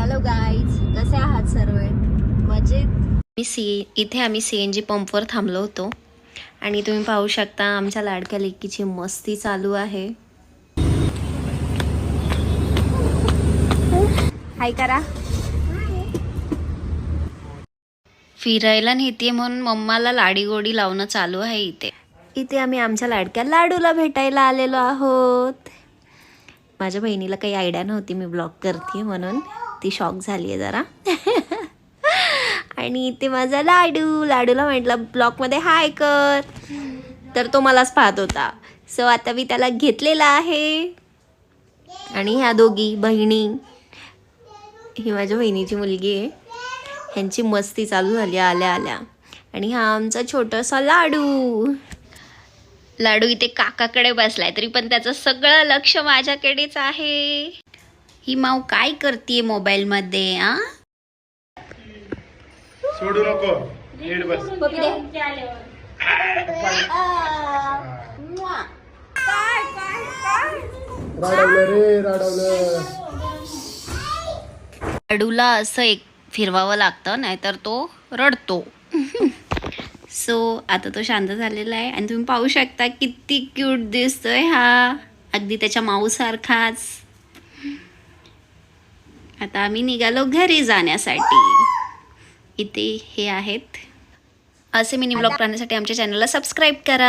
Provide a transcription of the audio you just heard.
Hello guys कसे आहात सर्व? मजेत? मी सी इथे आम्ही सी एन जी पंपवर थांबलो होतो. आणि तुम्ही पाहू शकता आमच्या लाडक्या लेकीची मस्ती चालू आहे. हाय करा. फिरायला नेते म्हणून मम्माला लाडी गोडी लावणं चालू आहे इथे. इथे आम्ही आमच्या लाडक्या लाडूला भेटायला आलेलो आहोत. माझ्या बहिणीला काही आयडिया नव्हती मी ब्लॉग करते म्हणून. ती शॉक झाली आहे जरा. आणि ते माझा लाडू लाडूला म्हटलं ब्लॉकमध्ये हाय कर. तर तो मलाच पाहत होता. सो आता मी त्याला घेतलेला आहे. आणि ह्या दोघी बहिणी ही माझ्या बहिणीची मुलगी आहे. ह्यांची मस्ती चालू झाली आल्या आल्या. आणि हा आमचा छोटासा लाडू. लाडू इथे काकाकडे बसलाय तरी पण त्याचं सगळं लक्ष माझ्याकडेच आहे. ही माऊ काय करतीये मोबाईल मध्ये आ? सोडू नको. नीट बस. राडवलं रे राडवलं. लाडूला असं एक फिरवावं लागतं नाहीतर तो रडतो. सो आता तो शांत झालेला आहे आणि तुम्ही पाहू शकता किती क्यूट दिसतोय हा. अगदी त्याच्या माऊसारखाच. आता आम्ही निघालो घरी जाण्यासाठी. इथे हे आहेत. असे मिनी ब्लॉग पाहण्यासाठी आमच्या चॅनलला सबस्क्राईब करा.